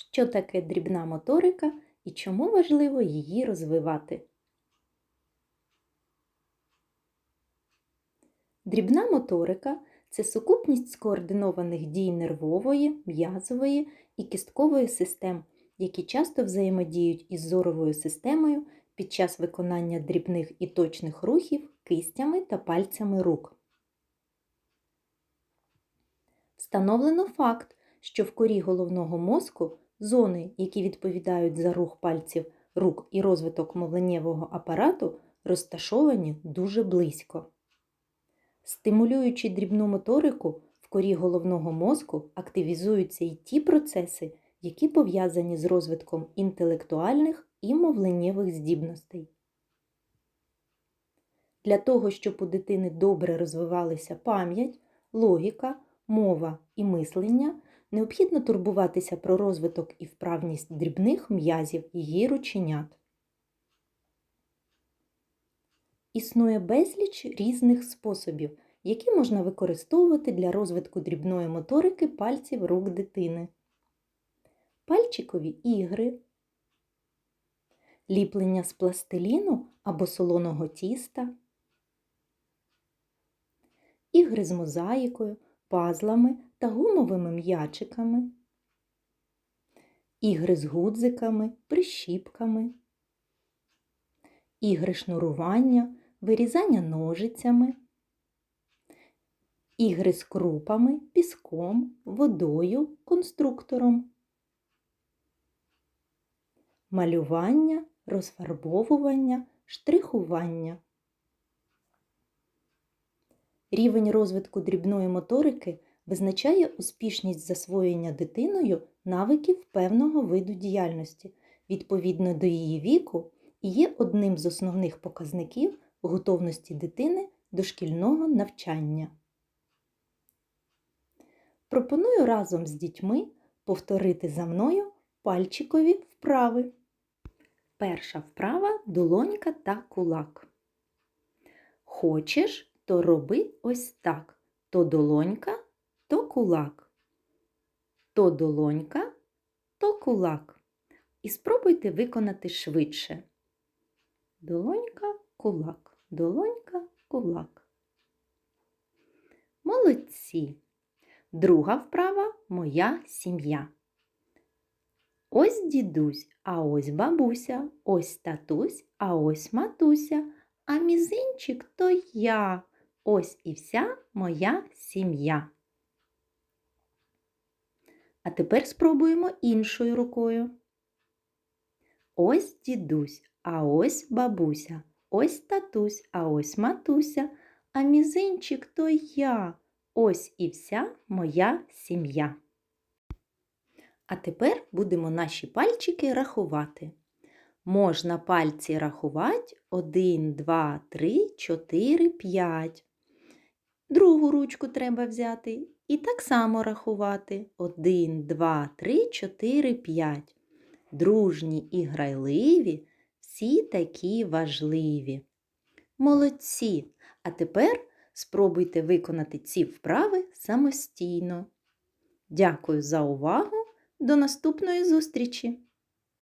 Що таке дрібна моторика і чому важливо її розвивати? Дрібна моторика це сукупність скоординованих дій нервової, м'язової і кісткової систем, які часто взаємодіють із зоровою системою під час виконання дрібних і точних рухів кистями та пальцями рук. Встановлено факт, що в корі головного мозку зони, які відповідають за рух пальців рук і розвиток мовленнєвого апарату, розташовані дуже близько. Стимулюючи дрібну моторику, в корі головного мозку активізуються й ті процеси, які пов'язані з розвитком інтелектуальних і мовленнєвих здібностей. Для того, щоб у дитини добре розвивалися пам'ять, логіка, мова і мислення, необхідно турбуватися про розвиток і вправність дрібних м'язів її рученят. Існує безліч різних способів, які можна використовувати для розвитку дрібної моторики пальців рук дитини. Пальчикові ігри, ліплення з пластиліну або солоного тіста, ігри з мозаїкою, пазлами та гумовими м'ячиками, ігри з гудзиками, прищіпками, ігри шнурування, вирізання ножицями, ігри з крупами, піском, водою, конструктором, малювання, розфарбовування, штрихування. Рівень розвитку дрібної моторики визначає успішність засвоєння дитиною навиків певного виду діяльності відповідно до її віку і є одним з основних показників готовності дитини до шкільного навчання. Пропоную разом з дітьми повторити за мною пальчикові вправи. Перша вправа долонька та кулак. Хочеш, то роби ось так. То долонька, то кулак. То долонька, то кулак. І спробуйте виконати швидше. Долонька, кулак, долонька, кулак. Молодці. Друга вправа моя сім'я. Ось дідусь, а ось бабуся, ось татусь, а ось матуся, а мізинчик то я. Ось і вся моя сім'я. А тепер спробуємо іншою рукою. Ось дідусь, а ось бабуся, ось татусь, а ось матуся, а мізинчик то я. Ось і вся моя сім'я. А тепер будемо наші пальчики рахувати. Можна пальці рахувати 1, 2, 3, 4, 5. Другу ручку треба взяти і так само рахувати 1, 2, 3, 4, 5. Дружні і грайливі, всі такі важливі. Молодці! А тепер спробуйте виконати ці вправи самостійно. Дякую за увагу! До наступної зустрічі!